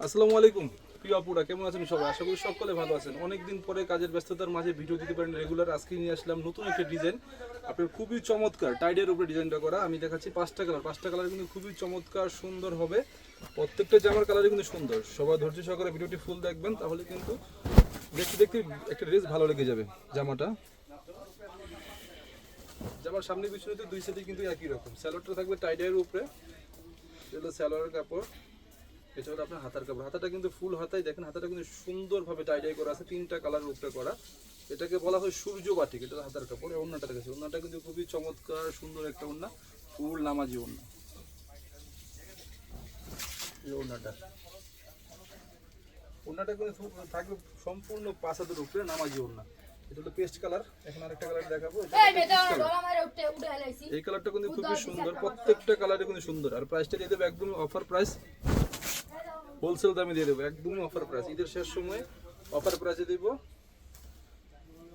আসসালামু আলাইকুম, প্রিয় আপুরা, কেমন আছেন সবাই? আশা করি সকলে ভালো আছেন। অনেকদিন পরে কাজের ব্যস্ততার মাঝে ভিডিও দিতে পারেন রেগুলার। আজকে নিয়ে আসলাম নতুন একটা ডিজাইন। আপনার খুবই চমৎকার টাইডের উপরে ডিজাইনটা করা। আমি দেখাচ্ছি পাঁচটা কালার পাঁচটা কালার কিন্তু খুবই চমৎকার, সুন্দর হবে। প্রত্যেকটা জামার কালারই কিন্তু সুন্দর। সবাই ধৈর্য সহকারে ভিডিওটি ফুল দেখবেন, তাহলে কিন্তু দেখতে দেখতে একটা ড্রেস ভালো লেগে যাবে জামাটা। জামার সামনে পিছনে দুই সাইডে কিন্তু একই রকম। স্যালোডটা থাকবে টাইডের উপরে। স্যালোয়ারের কাপড়। হলো আপনার হাতার কাপড়। হাতাটা কিন্তু ফুল হাতায় দেখেন হাতাটা কিন্তু সুন্দরভাবে টাইডাই করা আছে তিনটা কালারের উপরে করা। এটাকে বলা হয় সূর্য বাটিক এটা হাতার কাপড় এই ওড়নাটা দেখেছে ওড়নাটা কিন্তু খুবই চমৎকার সুন্দর একটা ওড়না ফুল নামাজি ওড়না। এই ওড়নাটা। ওড়নাটা কিন্তু থাকবে সম্পূর্ণ হাতের উপরে নামাজি ওড়না। এটা হলো পেস্ট কালার এখন আরেকটা কালার দেখাবো এই কালারটা কিন্তু খুবই সুন্দর প্রত্যেকটা কালারে কিন্তু সুন্দর। আর প্রাইসটা দিয়ে দেবো একদম অফার প্রাইস হোলসেল দামে দিয়ে দেবো। একদমই অফার প্রাইস ঈদের শেষ সময়ে অফার প্রাইসে দেবো।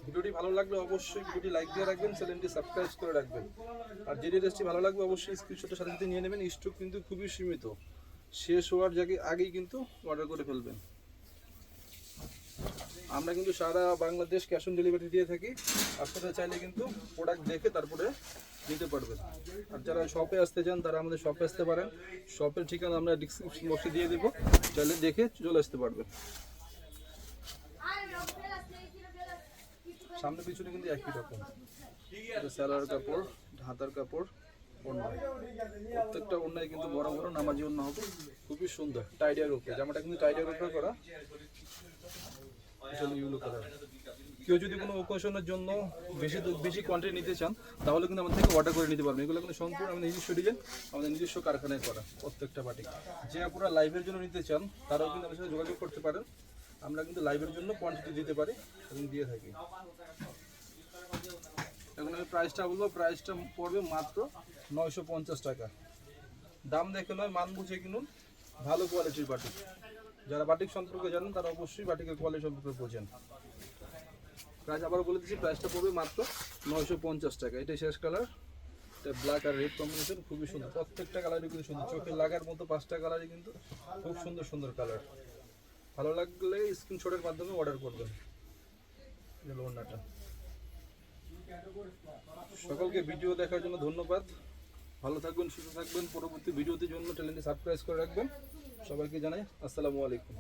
ভিডিওটি ভালো লাগলে অবশ্যই ভিডিওটি লাইক দিয়ে রাখবেন চ্যানেলটি সাবস্ক্রাইব করে রাখবেন। আর যে ড্রেসটি ভালো লাগবে অবশ্যই স্ক্রিনশটের সাথে সাথে নিয়ে নেবেন। স্টক কিন্তু খুবই সীমিত। শেষ হওয়ার জায়গায় আগেই কিন্তু অর্ডার করে ফেলবেন। আমরা কিন্তু সারা বাংলাদেশ ক্যাশ অন ডেলিভারি দিয়ে থাকি। আপনারা চাইলে কিন্তু প্রোডাক্ট দেখে তারপরে নিতে পারবেন। আর যারা শপে আসতে চান, তারা আমাদের শপে আসতে পারেন। শপের ঠিকানা আমরা ডিসক্রিপশন বক্সে দিয়ে দেবো। চাইলে দেখে চলে আসতে পারবেন। সামনে পিছনে কিন্তু একই রকম। স্যালার কাপড় হাতার কাপড় ওড়না প্রত্যেকটা ওড়নায় কিন্তু বড় বড় নামাজি ওড়না হবে। খুবই সুন্দর। টাইডার উপরে। জামাটা কিন্তু টাইডার উপরে করা। ইউলো কালার কেউ যদি কোনো ওকেশনের জন্য বেশি বেশি কোয়ান্টিটি নিতে চান, তাহলে কিন্তু আমাদের থেকে অর্ডার করে নিতে পারবেন। এগুলো কিন্তু সম্পূর্ণ আমাদের নিজস্ব ডিজাইন, আমাদের নিজস্ব কারখানায় করা প্রত্যেকটা বাটি যে আপনারা লাইভের জন্য নিতে চান, তারাও কিন্তু আমাদের সাথে যোগাযোগ করতে পারেন। আমরা কিন্তু লাইভের জন্য কোয়ান্টিটি দিতে পারি এবং দিয়ে থাকি। এখন আমি প্রাইসটা বলব প্রাইসটা পড়বে মাত্র নয়শো পঞ্চাশ টাকা। দাম দেখে নয়, মান বুঝে কিনুন। ভালো কোয়ালিটির বাটিক। যারা বাটিক সম্পর্কে জানেন, তারা অবশ্যই বাটিকের কোয়ালিটি সম্পর্কে বোঝেন। প্রাইস আবার বলে দিচ্ছি, প্রাইসটা পড়বে মাত্র নয়শো পঞ্চাশ টাকা। এটা শেষ কালার এটা ব্ল্যাক আর রেড কম্বিনেশন খুবই সুন্দর। প্রত্যেকটা কালারই কিন্তু সুন্দর। চোখে লাগার মতো পাঁচটা কালারই কিন্তু খুব সুন্দর সুন্দর কালার ভালো লাগলে স্ক্রিনশটের মাধ্যমে অর্ডার করবেন। এই সকলকে ভিডিও দেখার জন্য ধন্যবাদ। ভালো থাকবেন, সুস্থ থাকবেন। পরবর্তী ভিডিওতে জন্য চ্যানেলটি সাবস্ক্রাইব করে রাখবেন। সবাইকে জানাই, আসসালামু আলাইকুম।